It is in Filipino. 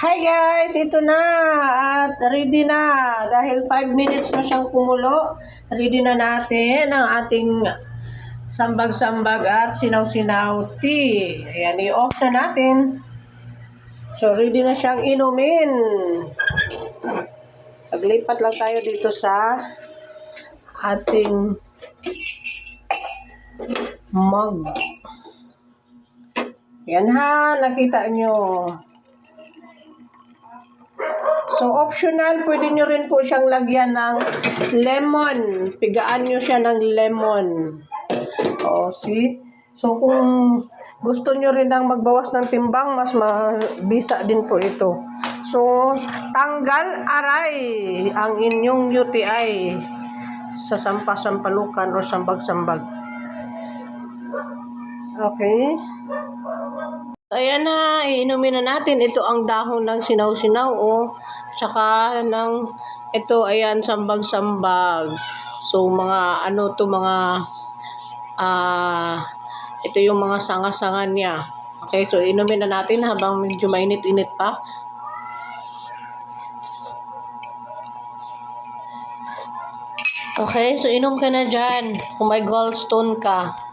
Hi guys! Ito na! At ready na! Dahil 5 minutes na siyang kumulo, ready na natin ang ating sambag-sambag at sinaw-sinaw tea. Ayan, i-off na natin. So, ready na siyang inumin. Paglipat lang tayo dito sa ating mug. Yan ha, nakita nyo. So, optional, pwede nyo rin po siyang lagyan ng lemon. Pigaan nyo siya ng lemon. O, see? So, kung gusto nyo rin ng magbawas ng timbang, mas mabisa din po ito. So, tanggal aray ang inyong UTI sa sampasampalukan o sambag-sambag. Okay. Ayan na, iinumin na natin. Ito ang dahon ng sinaw-sinaw o tsaka ng ito ayan sambag-sambag. So mga ano to mga ah ito yung mga sanga-sanga niya. Okay, so inumin na natin habang medyo mainit-init pa. Okay, so inom ka na dyan kung may gallstone ka.